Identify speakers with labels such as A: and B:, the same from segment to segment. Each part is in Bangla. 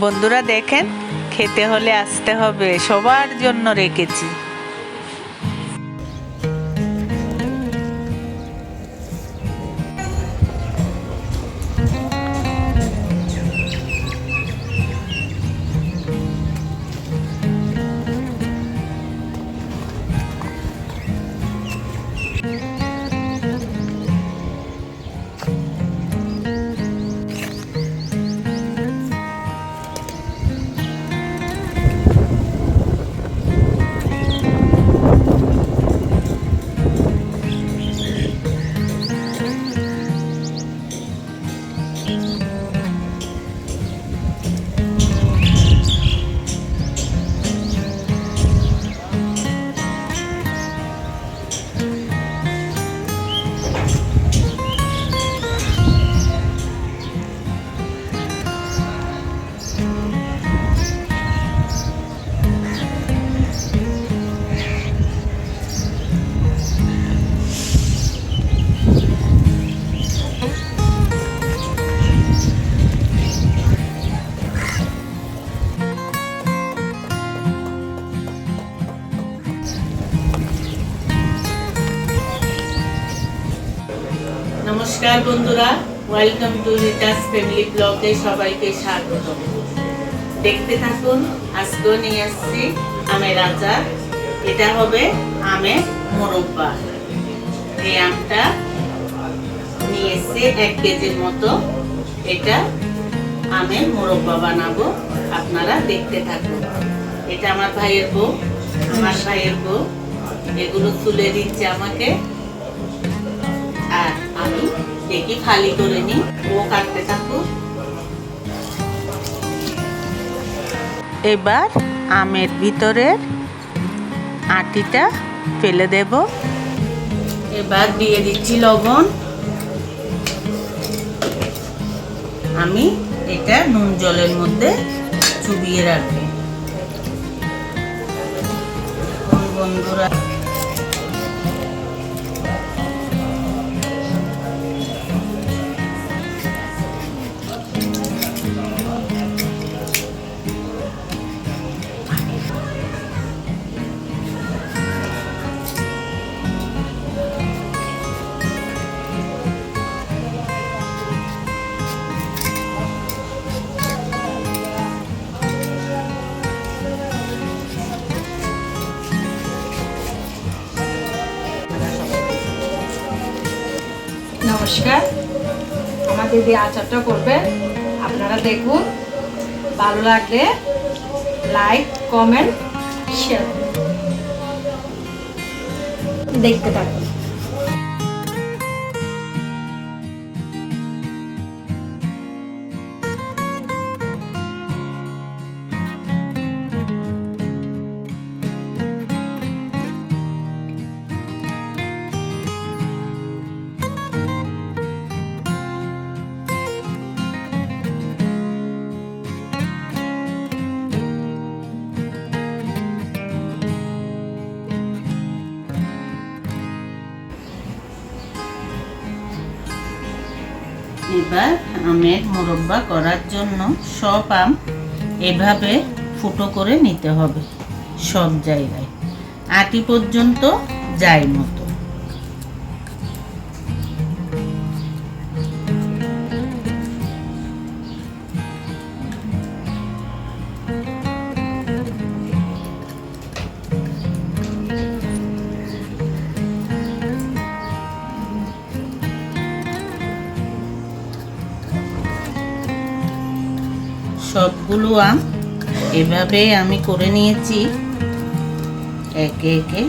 A: বন্ধুরা দেখেন খেতে হলে আসতে হবে সবার জন্য রেখেছি। বন্ধুরা ওয়েলকাম টু রিটাস ফ্যামিলি ব্লগে সবাইকে স্বাগত। দেখতে থাকুন, আজকেও নিয়ে আসছি আমের আচার। এটা হবে আমের মোরব্বা। এই আমটা নিয়ে এসছি এক কেজির মতো এটা আমের মোরব্বা বানাবো। আপনারা দেখতে থাকুন। এটা আমার ভাইয়ের বউ, আমার ভাইয়ের বউ। এগুলো তুলে দিচ্ছে আমাকে। আর আমি দেখি, খালি করে নিই ও কাটতে থাকুক। এবার আমের ভিতরের আটিটা ফেলে দেব। এবার দিয়ে দিচ্ছি লবণ। আমি এটা নুন জলের মধ্যে চুবিয়ে রাখব। বন্ধুরা
B: নমস্কার। আমার দিদি আচারটা করবেন আপনারা দেখুন ভালো লাগলে লাইক কমেন্ট শেয়ার দেখতে থাকুন।
A: এবার আমের মোরব্বা করার জন্য সব আম এভাবে ফুটো করে নিতে হবে সব জায়গায়। আটি পর্যন্ত যায় মতো। সবগুলো আম এভাবে আমি করে নিয়েছি। একে একে।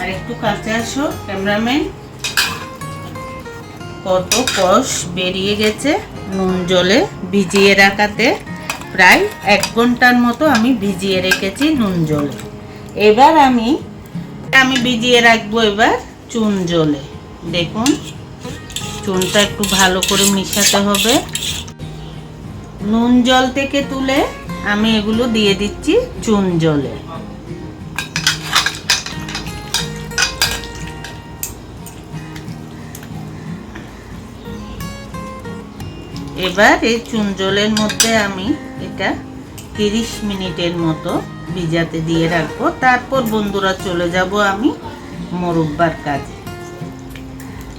A: আর একটু কাছে আসো, ক্যামেরাম্যান। কত বেরিয়ে গেছে নুন জলে ভিজিয়ে রাখাতে। প্রায় এক ঘণ্টার মতো আমি ভিজিয়ে রেখেছি নুন জলে। এবার আমি আমি ভিজিয়ে রাখব এবার চুন জলে। দেখুন, চুনটা একটু ভালো করে মিশাতে হবে। নুন জল থেকে তুলে আমি এগুলো দিয়ে দিচ্ছি চুন জলে। এবার এই চুন জলের মধ্যে আমি এটা তিরিশ মিনিটের মতো ভিজাতে দিয়ে রাখব। তারপর বন্ধুরা চলে যাব আমি মোরব্বার কাজে।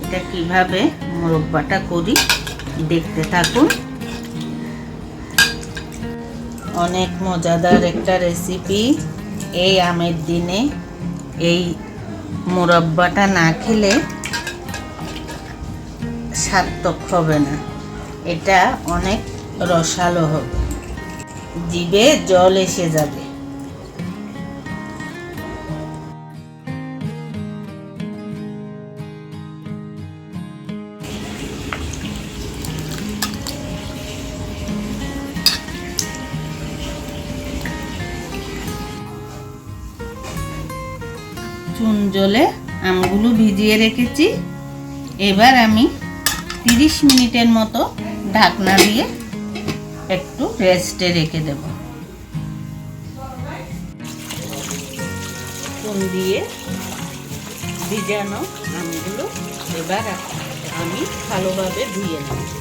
A: এটা কীভাবে মোরব্বাটা করি দেখতে থাকুন। অনেক মজাদার একটা রেসিপি এই আমের দিনে। এই মুরব্বাটা না খেলে সার্থক হবে না। এটা অনেক রসালো হবে। জিভে জল এসে যাবে। চুন জলে আমগুলো ভিজিয়ে রেখেছি। এবার আমি তিরিশ মিনিটের মতো ঢাকনা দিয়ে একটু রেস্টে রেখে দেব। চুন দিয়ে ভিজানো আমগুলো এবার আমি ভালোভাবে ধুয়ে নেব।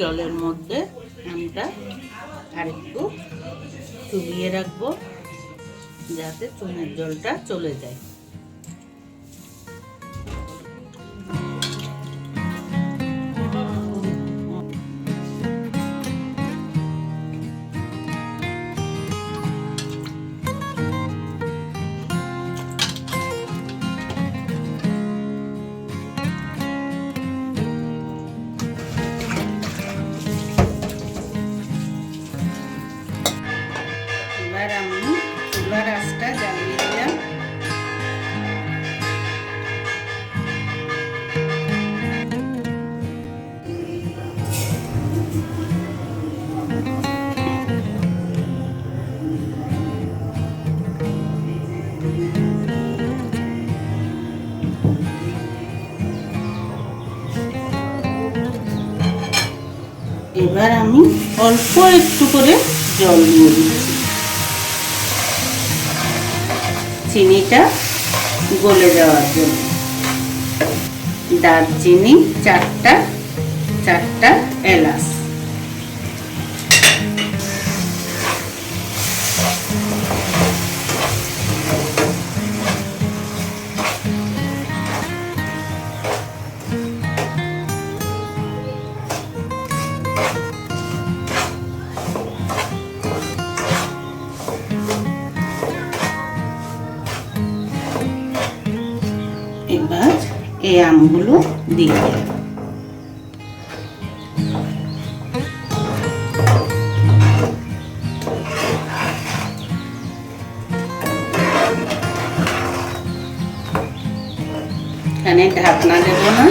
A: জলের মধ্যে আমটা আরেকটু চুবিয়ে রাখব যাতে চুনের জলটা চলে যায়। অল্প একটু করে জল দিয়ে দিচ্ছি। চিনিটা গলে যাওয়ার জন্য। দারচিনি চারটা চারটা এলাচ। এই আমগুলো দিয়ে দেব। এখানে ঢাকনা দেব না।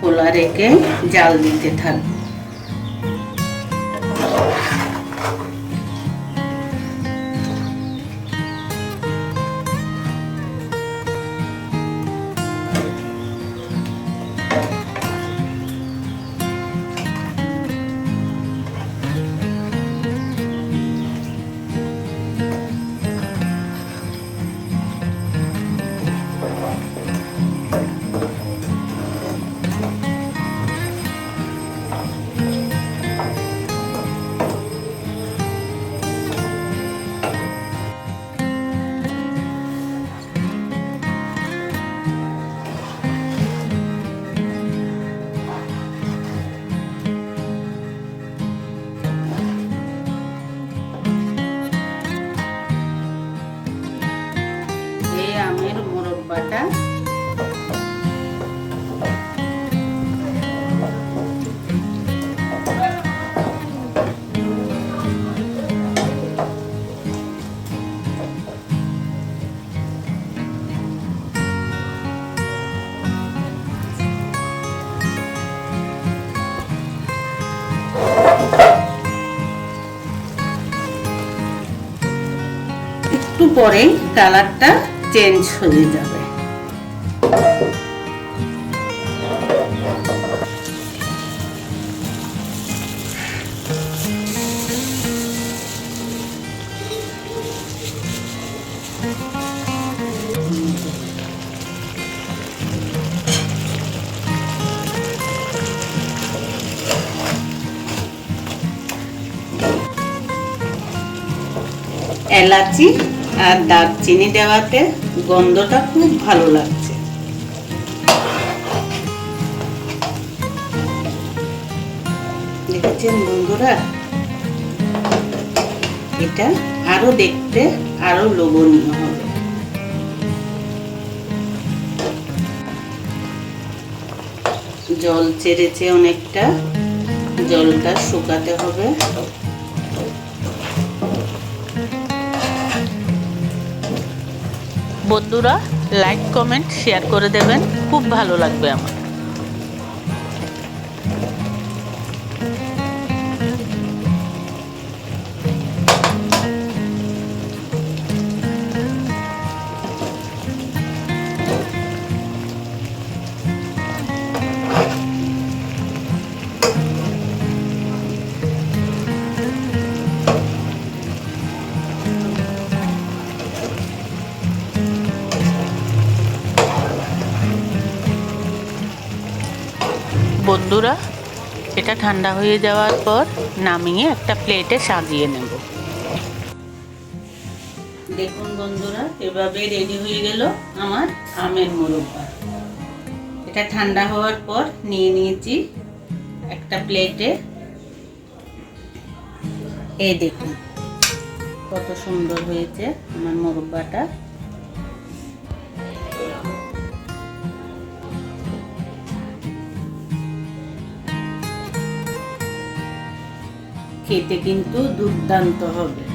A: খোলা রেখে জাল দিতে থাকব। একটু পরে কালারটা চেঞ্জ হয়ে যাবে। এলাচি আর দারচিনি দেওয়াতে গন্ধটা খুব ভালো লাগছে। দেখেছেন বন্ধুরা? এটা আরও দেখতে আরও লোভনীয় হবে। জল ছেড়েছে অনেকটা, জলটা শুকাতে হবে। বন্ধুরা লাইক কমেন্ট শেয়ার করে দেবেন। খুব ভালো লাগবে আমার। বন্ধুরা, এটা ঠান্ডা হয়ে যাওয়ার পর নামিয়ে একটা প্লেটে সাজিয়ে নেব। দেখুন বন্ধুরা এভাবে রেডি হয়ে গেল আমার আমের মোরব্বা। এটা ঠান্ডা হওয়ার পর নিয়ে নিয়েছি একটা প্লেটে। এই দেখুন, কত সুন্দর হয়েছে আমার মোরব্বাটা। খেতে কিন্তু দুর্দান্ত হবে।